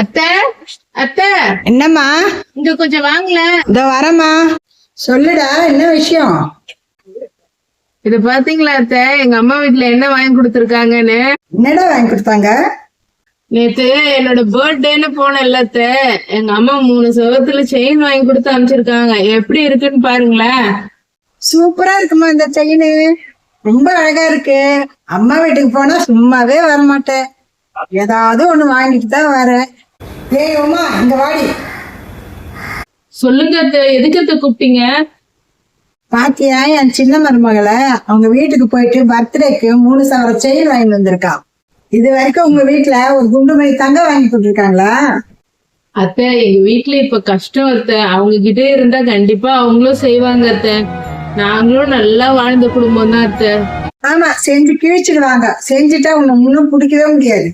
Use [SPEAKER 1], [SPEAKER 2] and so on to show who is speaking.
[SPEAKER 1] அத்தை அத்தை.
[SPEAKER 2] என்னம்மா?
[SPEAKER 1] இங்க கொஞ்சம் வாங்கல
[SPEAKER 2] இதோ வரேம்மா. சொல்லுடா என்ன விஷயம்?
[SPEAKER 1] இத பாத்தீங்களா அத்தை? எங்க அம்மா வீட்ல என்ன வாங்கி கொடுத்துருக்காங்கன்னு?
[SPEAKER 2] என்னடா வாங்கி கொடுத்தாங்க?
[SPEAKER 1] நேத்து என்னோட பர்த்டேன்னு போனேன்ல அத்தை. எங்க அம்மா மூணு செவத்துல செயின் வாங்கி கொடுத்து அனுப்பிச்சிருக்காங்க. எப்படி இருக்குன்னு பாருங்களேன்.
[SPEAKER 2] சூப்பரா இருக்குமா இந்த செயின்? ரொம்ப அழகா இருக்கு. அம்மா வீட்டுக்கு போனா சும்மாவே வர மாட்டேன் ஏதாவது ஒண்ணு வாங்கிட்டு தான் வரேன். உமா இங்க வாடி.
[SPEAKER 1] சொல்லுங்க எதுக்கு கூப்பிட்டீங்க?
[SPEAKER 2] பாத்தியா என் சின்ன மருமகளை அவங்க வீட்டுக்கு போயிட்டு பர்த்டேக்கு மூணு சவர செயின் வாங்கி வந்திருக்கா இது வரைக்கும் உங்க வீட்டுல ஒரு குண்டு மணி தங்க வாங்கி கொடுத்துருக்காங்களா?
[SPEAKER 1] அத்தை எங்க வீட்ல இப்ப கஷ்டம் அத்தை. அவங்க கிட்ட இருந்தா கண்டிப்பா அவங்களும் செய்வாங்க அத்தை. நாங்களும் நல்லா வாழ்ந்த குடும்பம் தான் அத்தை.
[SPEAKER 2] ஆமா செஞ்சு கிழிச்சிடுவாங்க செஞ்சுட்டா உன்னை முன்னும் பிடிக்கவே முடியாது.